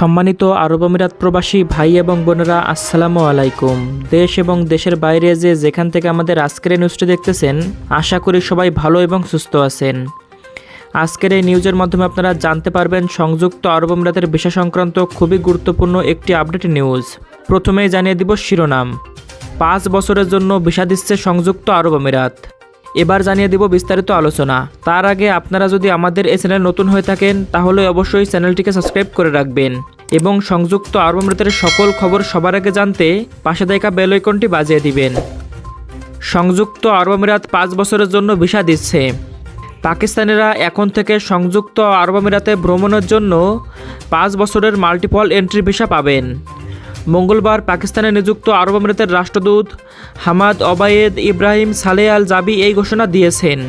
সম্মানিত আরব আমিরাত প্রবাসী ভাই এবং বোনেরা, আসসালামু আলাইকুম। দেশ এবং দেশের বাইরে যে যেখান থেকে আমাদের আজকের নিউজটি দেখতেছেন, আশা করি সবাই ভালো এবং সুস্থ আছেন। আজকের এই নিউজের মাধ্যমে আপনারা জানতে পারবেন, সংযুক্ত আরব আমিরাতের ভিসা সংক্রান্ত খুবই গুরুত্বপূর্ণ একটি আপডেট নিউজ প্রথমেই জানিয়ে দিব শিরোনাম। পাঁচ বছরের জন্য ভিসা দিচ্ছে সংযুক্ত আরব আমিরাত। এবার জানিয়ে দিব বিস্তারিত আলোচনা। তার আগে আপনারা যদি আমাদের এই চ্যানেল নতুন হয়ে থাকেন, তাহলে অবশ্যই চ্যানেলটিকে সাবস্ক্রাইব করে রাখবেন এবং সংযুক্ত আরব আমিরাতের সকল খবর সবার আগে জানতে পাশে দেখা বেল আইকনটি বাজিয়ে দিবেন। সংযুক্ত আরব আমিরাত পাঁচ বছরের জন্য ভিসা দিচ্ছে। পাকিস্তানিরা এখন থেকে সংযুক্ত আরব আমিরাতে ভ্রমণের জন্য পাঁচ বছরের মাল্টিপল এন্ট্রি ভিসা পাবেন। মঙ্গলবার পাকিস্তানে নিযুক্ত আরব আমিরাতের রাষ্ট্রদূত হামাদ অবায়েদ ইব্রাহিম সালে আল জাবি এই ঘোষণা দিয়েছেন।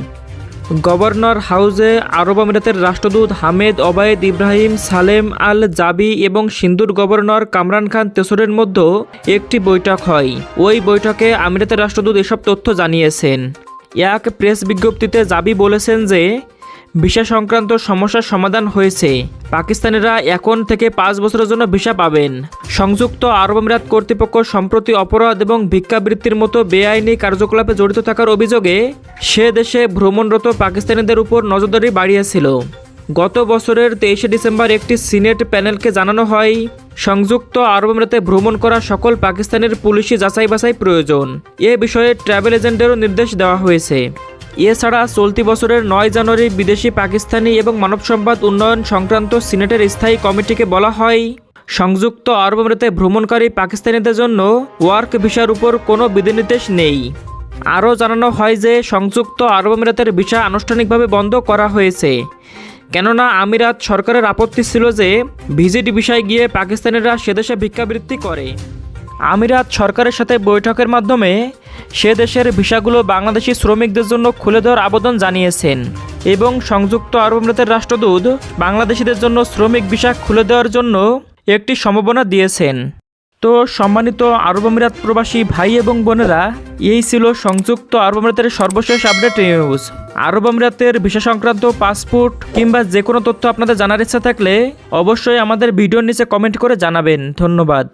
গভর্নর হাউজে আরব আমিরাতের রাষ্ট্রদূত হামেদ অবায়েদ ইব্রাহিম সালেম আল জাবি এবং সিন্ধুর গভর্নর কামরান খান তেসরের মধ্যে একটি বৈঠক হয়। ওই বৈঠকে আমিরাতের রাষ্ট্রদূত এসব তথ্য জানিয়েছেন। এক প্রেস বিজ্ঞপ্তিতে জাবি বলেছেন যে ভিসা সংক্রান্ত সমস্যার সমাধান হয়েছে। পাকিস্তানিরা এখন থেকে পাঁচ বছরের জন্য ভিসা পাবেন। সংযুক্ত আরব আমিরাত কর্তৃপক্ষ সম্প্রতি অপরাধ এবং ভিক্ষাবৃত্তির মতো বেআইনি কার্যকলাপে জড়িত থাকার অভিযোগে সে দেশে ভ্রমণরত পাকিস্তানিদের উপর নজরদারি বাড়িয়েছিল। গত বছরের তেইশে ডিসেম্বর একটি সিনেট প্যানেলকে জানানো হয়, সংযুক্ত আরব আমিরাতে ভ্রমণ করা সকল পাকিস্তানের পুলিশি যাচাই বাছাই প্রয়োজন। এ বিষয়ে ট্রাভেল এজেন্টেরও নির্দেশ দেওয়া হয়েছে। এছাড়া চলতি বছরের নয় জানুয়ারি বিদেশি, পাকিস্তানি এবং মানব সম্পদ উন্নয়ন সংক্রান্ত সিনেটের স্থায়ী কমিটিকে বলা হয়, সংযুক্ত আরব আমিরাতে ভ্রমণকারী পাকিস্তানিদের জন্য ওয়ার্ক ভিসার উপর কোনো বিধিনির্দেশ নেই। আরও জানানো হয় যে, সংযুক্ত আরব আমিরাতের ভিসা আনুষ্ঠানিকভাবে বন্ধ করা হয়েছে। কেননা আমিরাত সরকারের আপত্তি ছিল যে, ভিজিট ভিসায় গিয়ে পাকিস্তানিরা সেদেশে ভিক্ষাবৃত্তি করে। আমিরাত সরকারের সাথে বৈঠকের মাধ্যমে সে দেশের ভিসাগুলো বাংলাদেশি শ্রমিকদের জন্য খুলে দেওয়ার আবেদন জানিয়েছেন এবং সংযুক্ত আরব আমিরাতের রাষ্ট্রদূত বাংলাদেশিদের জন্য শ্রমিক ভিসা খুলে দেওয়ার জন্য একটি সম্ভাবনা দিয়েছেন। তো সম্মানিত আরব আমিরাত প্রবাসী ভাই এবং বোনেরা, এই ছিল সংযুক্ত আরব আমিরাতের সর্বশেষ আপডেট নিউজ। আরব আমিরাতের ভিসা সংক্রান্ত পাসপোর্ট কিংবা যে কোনো তথ্য আপনাদের জানার ইচ্ছা থাকলে অবশ্যই আমাদের ভিডিওর নিচে কমেন্ট করে জানাবেন। ধন্যবাদ।